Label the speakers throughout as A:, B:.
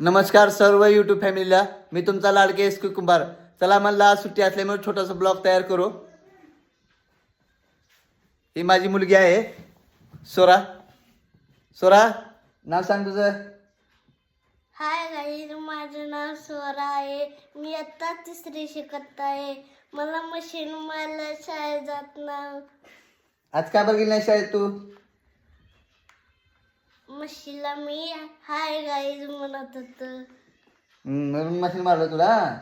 A: नमस्कार सर्व यूट्यूब फॅमिलीला. मी तुमचा लाडके एस कुंभार. चला मला आज सुट्टी असल्यामुळे छोटासा ब्लॉग तयार करू. ही माझी मुलगी आहे. सोरा. सोरा नाव सांग तुझं.
B: हाय गाईज माझं नाव स्वरा आहे. मी आता तिसरी शिकत आहे. मला मशीन मला शाळेत जात ना.
A: आज का बरं गेली नाही शाळेत तू?
B: मशीला मी हाय गाईज म्हणत होत.
A: हम्म, म्हणून मशीन मारलं तुला?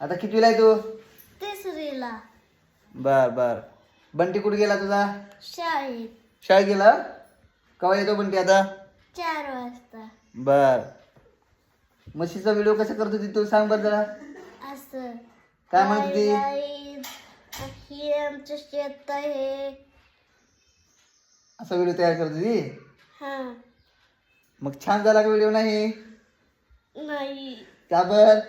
A: आता कितवीला आहे तू?
B: तिसरीला.
A: बर बर. बंटी कुठे गेला तुझा?
B: शाळेत.
A: शाळेत गेला? केव्हा येतो बंटी आता?
B: चार वाजता.
A: बर. म्हशीचा व्हिडिओ कसा करत होती तू सांग बरं जरा.
B: असं.
A: काय म्हणत
B: हाय
A: होती?
B: गाईज ही आमचं शेत आहे.
A: असा व्हिडिओ तयार करत होती?
B: हा.
A: मग छान झाला का व्हिडिओ नाही?
B: नाही.
A: का बर?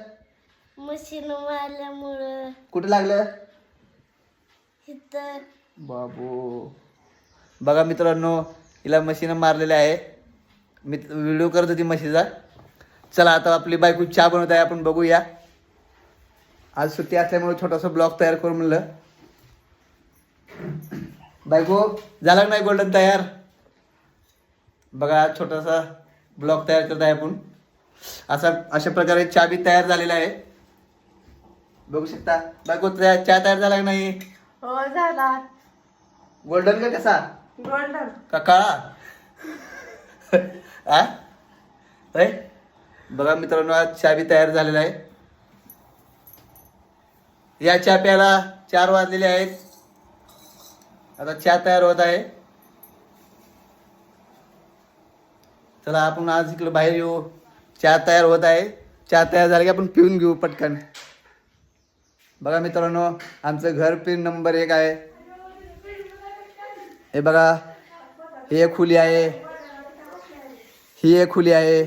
B: मशीन मारल्यामुळं
A: कुठे लागलं?
B: इथं.
A: बाबू. बघा मित्रांनो हिला मशीनं मारलेल्या आहे. मी व्हिडिओ करत होती म्हशीचा चला आता आपली बायको चहा बनवत आहे आपण बघूया. आज सुट्टी असल्यामुळे छोटासा ब्लॉग तयार करू म्हणलं. बायको झाला नाही गोल्डन तयार? बघा छोटासा ब्लॉग तयार करत आहे आपण. असा अशा प्रकारे चहा बी तयार झालेला आहे. बघू शकता. बायको चहा तयार झाला का नाही?
C: हो झाला.
A: गोल्डन का कसा?
C: गोल्डन
A: का काळा? आ? बघा मित्रांनो आज चहा बी तयार झालेला आहे. या चहा प्यायला चार वाजलेले आहेत. आता चहा तयार होत आहे. चला आपण आज इकडं बाहेर येऊ. चहा तयार होत आहे. चहा तयार झाला की आपण पिऊन घेऊ पटकन. बघा मित्रांनो आमचं घर पिन नंबर एक आहे. हे बघा ही एक खुली आहे. ही एक खुली आहे.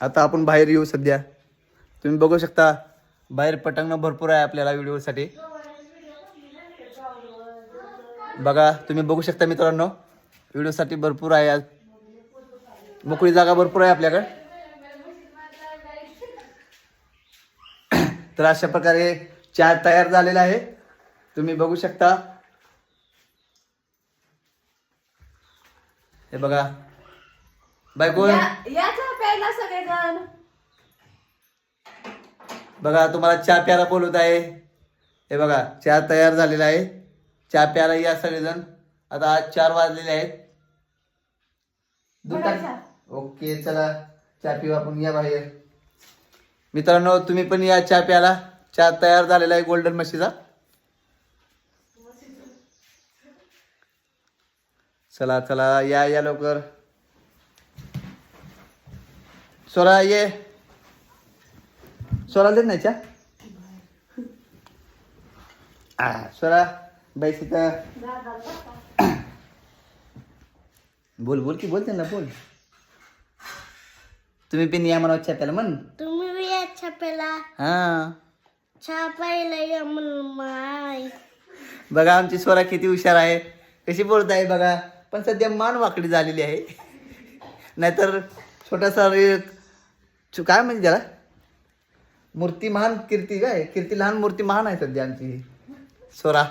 A: आता आपण बाहेर येऊ सध्या. तुम्ही बघू शकता बाहेर पटांगण भरपूर आहे आपल्याला व्हिडिओसाठी. बघा तुम्ही बघू शकता मित्रांनो व्हिडिओसाठी भरपूर आहे आज. मोकळी जागा भरपूर आहे आपल्याकडे. तर अशा प्रकारे चहा तयार झालेला आहे. तुम्ही बघू शकता. हे बघा. बायको बघा तुम्हाला चहा प्यायला बोलवत आहे. हे बघा चहा तयार झालेला आहे. चहा प्यायला या सगळेजण. आता आज चार वाजलेले आहेत. दूध टाक- ओके चला चहा पिऊ आपण या बाहेर. मित्रांनो तुम्ही पण या चहा प्यायला. चहा तयार झालेला आहे गोल्डन म्हशीचा. चला चला या या लवकर. सोरा ये. सोरा देत नाही चहा? सोरा बैस इथं बोल बोल की बोलते ना बोल. तुम्ही पण या चहा प्यायला म्हण.
B: तुम्ही बी या छापेला
A: हा.
B: चहा प्यायला या म्हणून माय.
A: बघा आमची स्वरा किती हुशार आहे. कशी बोलत आहे बघा. पण सध्या मान वाकडी झालेली आहे. नाहीतर छोटासा छो- काय म्हणजे त्याला? मूर्ती महान कीर्ती काय? कीर्ती लहान मूर्ती महान आहे सध्या आमची. स्वरा.